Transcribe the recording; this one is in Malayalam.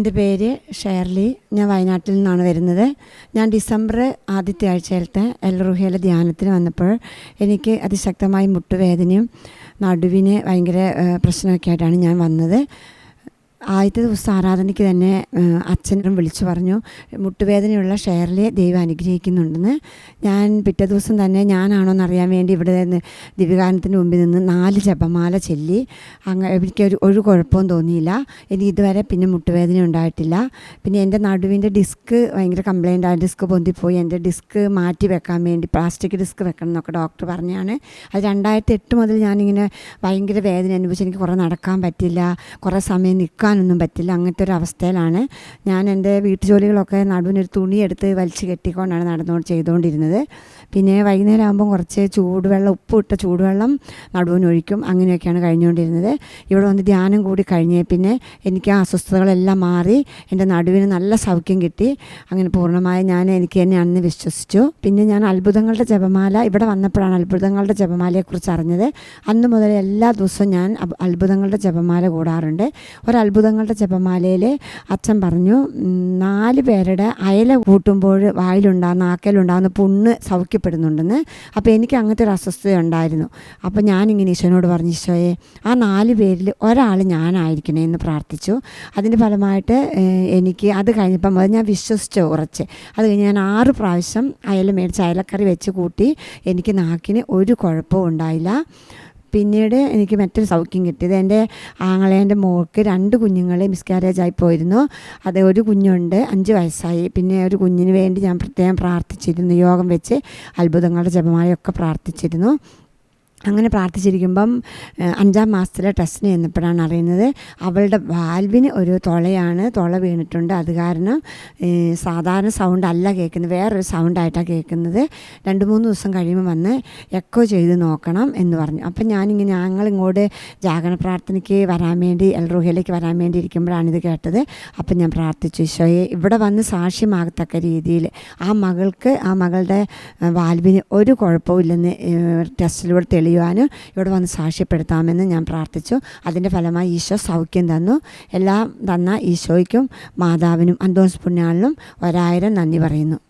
എന്റെ പേര് ഷേർലി. ഞാൻ വയനാട്ടിൽ നിന്നാണ് വരുന്നത്. ഞാൻ ഡിസംബർ ആദ്യത്തെ ആഴ്ചയിലത്തെ എൽറുഹയിലെ ധ്യാനത്തിന് വന്നപ്പോൾ എനിക്ക് അതിശക്തമായി മുട്ടുവേദനയും നടുവിന് ഭയങ്കര പ്രശ്നമൊക്കെ ആയിട്ടാണ് ഞാൻ വന്നത്. ആദ്യത്തെ ദിവസം ആരാധനയ്ക്ക് തന്നെ അച്ഛനും വിളിച്ചു പറഞ്ഞു മുട്ടുവേദനയുള്ള ഷെയറിലെ ദൈവം അനുഗ്രഹിക്കുന്നുണ്ടെന്ന്. ഞാൻ പിറ്റേ ദിവസം തന്നെ ഞാനാണോ എന്നറിയാൻ വേണ്ടി ഇവിടെ നിന്ന് ദിവ്യകാരണത്തിന്റെ മുമ്പിൽ നിന്ന് നാല് ജപമാല ചൊല്ലി അങ്ങ് എനിക്ക് ഒരു ഒരു കുഴപ്പവും തോന്നിയില്ല. എനിക്ക് ഇതുവരെ പിന്നെ മുട്ടുവേദന ഉണ്ടായിട്ടില്ല. പിന്നെ എന്റെ നടുവിന്റെ ഡിസ്ക് ഭയങ്കര കംപ്ലൈന്റ് ആയ ഡിസ്ക് പൊന്തിപ്പോയി. എന്റെ ഡിസ്ക് മാറ്റി വെക്കാൻ വേണ്ടി പ്ലാസ്റ്റിക് ഡിസ്ക് വെക്കണം എന്നൊക്കെ ഡോക്ടർ പറഞ്ഞാണ്. അത് രണ്ടായിരത്തി എട്ട് മുതൽ ഞാനിങ്ങനെ ഭയങ്കര വേദന അനുഭവിച്ച് എനിക്ക് കുറേ നടക്കാൻ പറ്റില്ല കുറേ സമയം നിൽക്കാനൊന്നും പറ്റില്ല. അങ്ങനത്തെ ഒരു അവസ്ഥയിലാണ്. ഞാൻ എന്റെ വീട്ടുജോലികളൊക്കെ നടുവിനൊരു തുണി എടുത്ത് വലിച്ചു കെട്ടിക്കൊണ്ടാണ് നടന്നുകൊണ്ട് ചെയ്തുകൊണ്ടിരുന്നത് പിന്നെ വൈകുന്നേരം ആകുമ്പം കുറച്ച് ചൂടുവെള്ളം ഉപ്പിട്ട ചൂടുവെള്ളം നടുവിനൊഴിക്കും. അങ്ങനെയൊക്കെയാണ് കഴിഞ്ഞുകൊണ്ടിരുന്നത് ഇവിടെ വന്ന് ധ്യാനം കൂടി കഴിഞ്ഞേ പിന്നെ എനിക്ക് ആ അസ്വസ്ഥതകളെല്ലാം മാറി. എന്റെ നടുവിന് നല്ല സൗഖ്യം കിട്ടി. അങ്ങനെ പൂർണമായി ഞാൻ എനിക്ക് തന്നെയാണെന്ന് വിശ്വസിച്ചു. പിന്നെ ഞാൻ അത്ഭുതങ്ങളുടെ ജപമാല ഇവിടെ വന്നപ്പോഴാണ് അത്ഭുതങ്ങളുടെ ജപമാലയെക്കുറിച്ച് അറിഞ്ഞത്. അന്ന് മുതൽ എല്ലാ ദിവസവും ഞാൻ അത്ഭുതങ്ങളുടെ ജപമാല കൂടാറുണ്ട്. ഒരു അത്ഭുതങ്ങളുടെ ജപമാലയിൽ അച്ഛൻ പറഞ്ഞു നാല് പേരുടെ അയല കൂട്ടുമ്പോൾ വായിലുണ്ടാകുന്ന ആക്കലുണ്ടാകുന്ന പുണ്ണ് സൗഖ്യപ്പെടുന്നുണ്ടെന്ന്. അപ്പോൾ എനിക്ക് അങ്ങനത്തെ ഒരു അസ്വസ്ഥത ഉണ്ടായിരുന്നു. അപ്പോൾ ഞാനിങ്ങനെ ഈശോനോട് പറഞ്ഞു ഈശോയെ ആ നാല് പേരിൽ ഒരാൾ ഞാനായിരിക്കണേ എന്ന് പ്രാർത്ഥിച്ചു. അതിന്റെ ഫലമായിട്ട് എനിക്ക് അത് കഴിഞ്ഞപ്പം അത് ഞാൻ വിശ്വസിച്ചു ഉറച്ച്. അത് കഴിഞ്ഞ് ഞാൻ ആറ് പ്രാവശ്യം അയല മേടിച്ച് അയലക്കറി വെച്ച് കൂട്ടി. എനിക്ക് നാക്കിന് ഒരു കുഴപ്പവും ഉണ്ടായില്ല. പിന്നീട് എനിക്ക് മറ്റൊരു സൗഖ്യം കിട്ടിയത് എന്റെ ആങ്ങളേന്റെ മോൾക്ക് രണ്ട് കുഞ്ഞുങ്ങളെ മിസ്കാരേജ് ആയി പോയിരുന്നു. അത് ഒരു കുഞ്ഞുണ്ട് അഞ്ച് വയസ്സായി. പിന്നെ ഒരു കുഞ്ഞിന് വേണ്ടി ഞാൻ പ്രത്യേകം പ്രാർത്ഥിച്ചിരുന്നു. യോഗം വെച്ച് അത്ഭുതങ്ങളുടെ ജപമാലയൊക്കെ പ്രാർത്ഥിച്ചിരുന്നു. അങ്ങനെ പ്രാർത്ഥിച്ചിരിക്കുമ്പം അഞ്ചാം മാസത്തിലെ ടെസ്റ്റിന് ചെന്നപ്പോഴാണ് അറിയുന്നത് അവളുടെ വാൽവിന് ഒരു തുളയാണ് തുള വീണിട്ടുണ്ട്. അത് കാരണം സാധാരണ സൗണ്ട് അല്ല കേൾക്കുന്നത് വേറൊരു സൗണ്ടായിട്ടാണ് കേൾക്കുന്നത്. രണ്ട് മൂന്ന് ദിവസം കഴിയുമ്പോൾ വന്ന് എക്കോ ചെയ്ത് നോക്കണം എന്ന് പറഞ്ഞു. അപ്പം ഞാനിങ്ങനെ ഞങ്ങളിങ്ങോട്ട് ജാഗരണ പ്രാർത്ഥനയ്ക്ക് വരാൻ വേണ്ടി എൽറുഹയിലേക്ക് വരാൻ വേണ്ടി ഇരിക്കുമ്പോഴാണ് ഇത് കേട്ടത്. അപ്പം ഞാൻ പ്രാർത്ഥിച്ചു ഈശോയെ ഇവിടെ വന്ന് സാക്ഷ്യമാകത്തക്ക രീതിയിൽ ആ മകൾക്ക് ആ മകളുടെ വാൽവിന് ഒരു കുഴപ്പമില്ലെന്ന് ടെസ്റ്റിലൂടെ ടെസ്റ്റിലൂടെ തെളിയുവാനും ഇവിടെ വന്ന് സാക്ഷ്യപ്പെടുത്താമെന്ന് ഞാൻ പ്രാർത്ഥിച്ചു. അതിന്റെ ഫലമായി ഈശോ സൗഖ്യം തന്നു. എല്ലാം തന്ന ഈശോയ്ക്കും മാതാവിനും അന്തോൺസ് പുണ്യാളിനും ഒരായിരം നന്ദി പറയുന്നു.